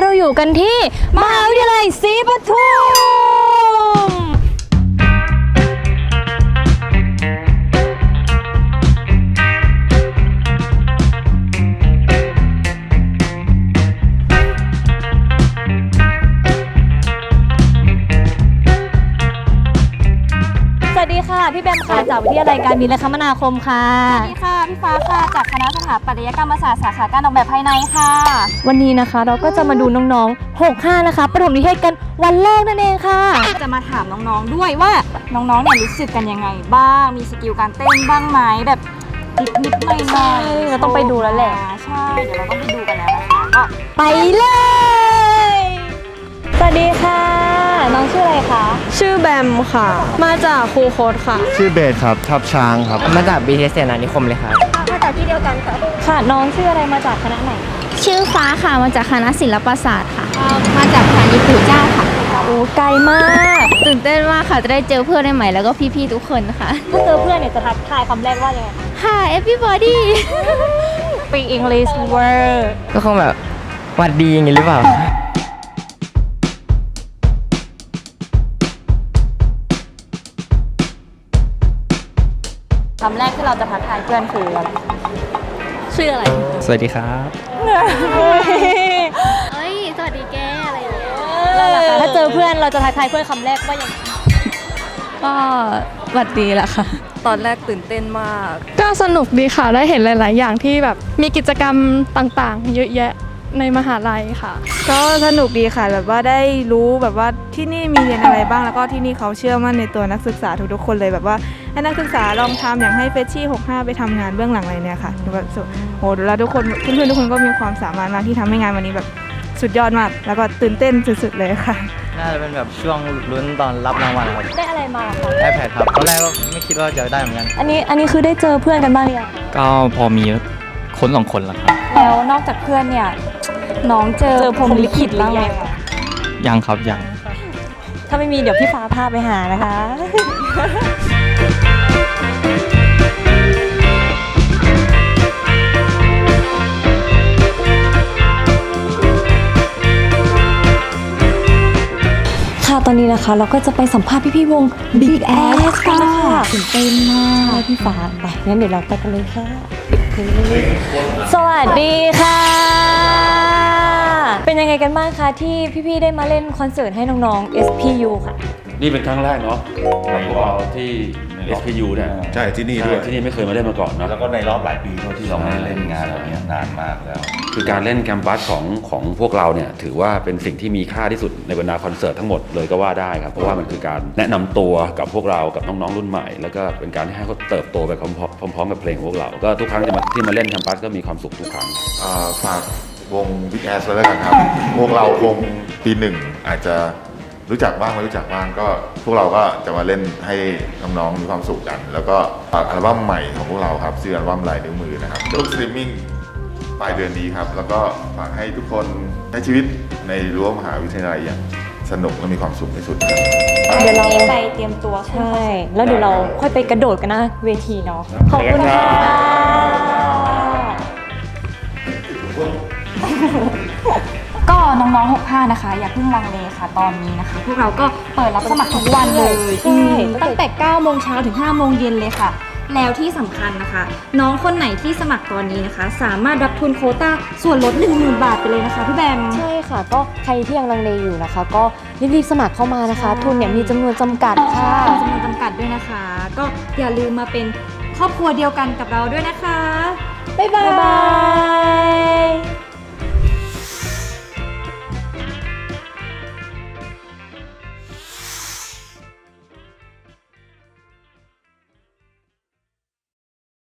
เราอยู่กันที่มหาวิทยาลัยศรีปทุม พี่แบมค่ะจากวิทยาลัยการบินและคมนาคมค่ะ สวัสดีค่ะ พี่ฟ้าค่ะ จากคณะสถาปัตยกรรมศาสตร์สาขาการออกแบบภายในค่ะ วันนี้นะคะเราก็จะมาดูน้องๆ65นะคะประถมนิเทศกันวันแรกนั่นเองค่ะ จะมาถามน้องๆด้วยว่าน้องๆเนี่ยรู้สึกกันยังไงบ้าง มีสกิลการเต้นบ้างไหมแบบนิดๆหน่อยๆใช่เราต้องไปดูแล้วแหละ ใช่ เดี๋ยวเราต้องไปดูกันแล้วนะคะก็ ไปเลย สวัสดีค่ะน้อง ชื่ออะไรคะ ชื่อแบมค่ะ มาจากครูโคดค่ะ ชื่อเบสครับทับช้างครับ มาจาก BTS เสนานิคมเลยครับค่ะ น้องชื่ออะไรมาจากคณะไหนคะชื่อฟ้าค่ะ มาจากคณะศิลปศาสตร์ค่ะ มาจากสถานีปู่เจ้าค่ะ โอ้ไกลมาก ตื่นเต้นมากค่ะ จะได้เจอเพื่อนใหม่ๆแล้วก็พี่ๆทุกคนค่ะ ถ้าเจอเพื่อนเนี่ยจะทักทายคำแรกว่ายังไง Hi everybody Speak English word ก็คงแบบหวัดดีอย่างนี้หรือเปล่า คำแรกที่เราจะทักทายเพื่อนคืออะไรชื่ออะไร สวัสดีครับเฮ้ย สวัสดีแกอะไรอย่างเงี้ยนั่นแหละค่ะถ้าเจอเพื่อนเราจะทักทายเพื่อนคำแรกว่ายังไงก็หวัดดีแหละค่ะ ตอนแรกตื่นเต้นมาก ก็สนุกดีค่ะ ได้เห็นหลาย ๆ อย่างที่แบบมีกิจกรรมต่าง ๆ เยอะแยะในมหาลัยค่ะ ก็สนุกดีค่ะแบบว่าได้รู้แบบว่าที่นี่มีเรียนอะไรบ้างแล้วก็ที่นี่เขาเชื่อมั่นในตัวนักศึกษาทุกๆคนเลยแบบว่า ให้นักศึกษาลองทำอย่างให้เฟชชี่ 65 ไปทำงานเบื้องหลังอะไรเนี่ยค่ะแบบสุโหดูแล้วทุกคนเพื่อนๆทุกคนก็มีความสามารถมากที่ทำให้งานวันนี้แบบสุดยอดมาก แล้วก็ตื่นเต้นสุดๆเลยค่ะน่าจะเป็นแบบช่วงลุ้นตอนรับรางวัลครับได้อะไรมาคะ iPad ครับตอนแรกก็ไม่คิดว่าจะได้เหมือนกัน อันนี้อันนี้คือได้เจอเพื่อนกันบ้างหรือยังก็พอมีคนสองคนละครับแล้วนอกจากเพื่อนเนี่ยน้องเจอเจอพรหมลิขิตบ้างไหมยังครับยังถ้าไม่มีเดี๋ยวพี่ฟ้าพาไปหานะคะ ค่ะตอนนี้นะคะเราก็จะไปสัมภาษณ์พี่ๆวง Big Ass กันค่ะตื่นเต้นมากพี่ฟ้าไปงั้นเดี๋ยวเราไปกันเลยค่ะ สวัสดีค่ะ เป็นยังไงกันบ้างคะที่พี่ๆได้มาเล่นคอนเสิร์ตให้น้องๆ SPU ค่ะ นี่เป็นครั้งแรกเนาะของพวกเราที่ SPU เนี่ย ใช่ที่นี่ด้วย ใช่ที่นี่ไม่เคยมาเล่นมาก่อนเนาะ แล้วก็ในรอบหลายปีเท่าที่เราไม่ได้เล่นงานแบบนี้นานมากแล้ว คือการเล่นแคมปัสของของพวกเราเนี่ย ถือว่าเป็นสิ่งที่มีค่าที่สุดในบรรดาคอนเสิร์ตทั้งหมดเลยก็ว่าได้ครับ เพราะว่ามันคือการแนะนำตัวกับพวกเรากับน้องๆรุ่นใหม่ แล้วก็เป็นการที่ให้เขาเติบโตไปพร้อมๆพร้อมๆกับเพลงของพวกเรา ก็ทุกครั้งที่มาที่มาเล่นแคมปัสก็มีความสุขทุกครั้ง อ่าฝากวง Big Ass ไว้แล้วกันครับ พวกเราคงปีหนึ่งอาจจะ รู้จักบ้างไม่รู้จักบ้างก็พวกเราก็จะมาเล่นให้น้องๆมีความสุขกัน แล้วก็ฝากอัลบั้มใหม่ของพวกเราครับชื่ออัลบั้มลายนิ้วมือนะครับทุกสตรีมมิ่งปลายเดือนนี้ครับ แล้วก็ฝากให้ทุกคนใช้ชีวิตในรั้วมหาวิทยาลัยอย่างสนุกและมีความสุขที่สุดครับเดี๋ยวเราไปเตรียมตัวใช่ แล้วเดี๋ยวเราค่อยไปกระโดดกันนะเวทีเนาะขอบคุณค่ะก็ น้องๆ 65 นะคะ อย่าเพิ่งลังเลค่ะ ตอนนี้นะคะ พวกเราก็เปิดรับสมัครทุกวันเลยใช่ตั้งแต่ 9 โมงเช้าถึง 5 โมงเย็นเลยค่ะ แล้วที่สำคัญนะคะ น้องคนไหนที่สมัครตอนนี้นะคะ สามารถรับทุนโควต้าส่วนลด 10,000 บาทไปเลยนะคะพี่แบม ใช่ค่ะ ก็ใครที่ยังลังเลอยู่นะคะ ก็รีบๆสมัครเข้ามานะคะ ทุนเนี่ยมีจำนวนจำกัดค่ะจำนวนจำกัดด้วยนะคะ ก็อย่าลืมมาเป็นครอบครัวเดียวกันกับเราด้วยนะคะบ๊ายบาย